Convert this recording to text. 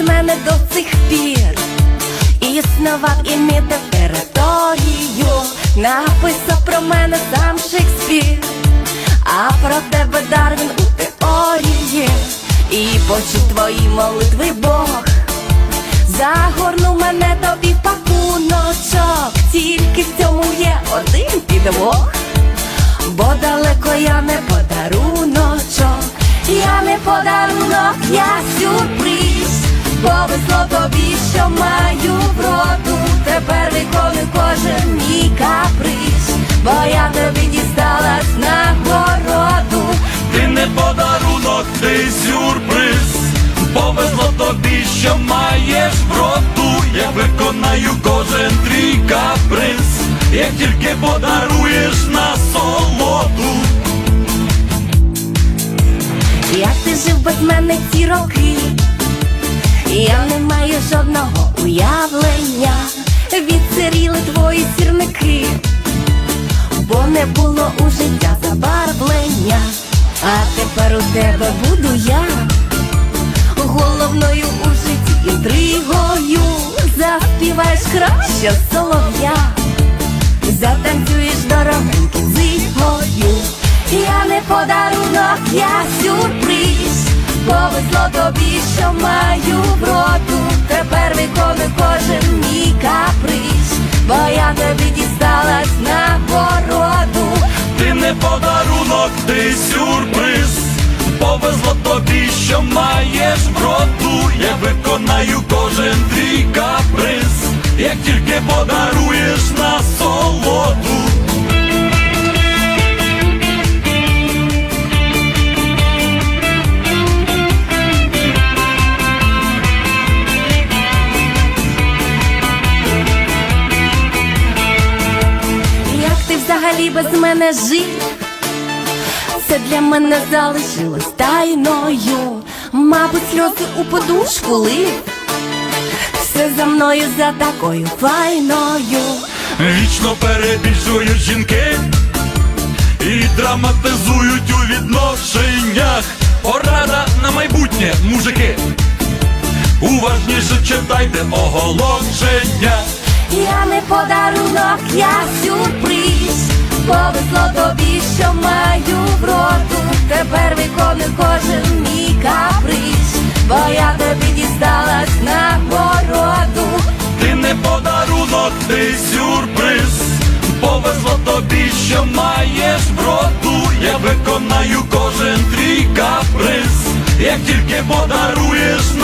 мене до цих пір. Існував і мітив територію, написав про мене сам Шекспір, а про тебе Дарвін у теорії, і почув твої молитви Бог. Загорнув мене тобі пакуночок, тільки в цьому є один підвох, бо далеко я не подаруночок, я не подарунок, я сюрприз. Що маю вроду, тепер виконую кожен мій каприз, бо я тобі дісталась нагороду. Ти не подарунок, ти сюрприз. Повезло тобі, що маєш вроду. Я виконаю кожен твій каприз, як тільки подаруєш на солоду. Як ти жив без мене ці роки? Я не маю жодного уявлення, відсиріли твої сірники, бо не було у життя забарвлення, а тепер у тебе буду я, головною у житті інтригою, заспіваєш краще солов'я, затанцюєш дорогеньки зигою. Я не подарунок, я. Повезло тобі, що маю вроду. Тепер виконую кожен мій каприз, бо я тобі дісталась нагороду. Ти не подарунок, ти сюрприз. Повезло тобі, що маєш вроду. Я виконаю кожен твій каприз, як тільки подаруєш на солоду. Взагалі без мене жив? Це для мене залишилось тайною. Мабуть, сльози у подушку лив. Все за мною за такою файною. Вічно перебільшують жінки і драматизують у відношеннях. Порада на майбутнє, мужики. Уважніше читайте оголошення. Я не подарунок, я сюрприз. Повезло тобі, що маю вроду. Тепер виконую кожен мій каприз, бо я тобі дісталась нагороду. Ти не подарунок, ти сюрприз. Повезло тобі, що маєш вроду. Я виконаю кожен твій каприз, як тільки подаруєш на.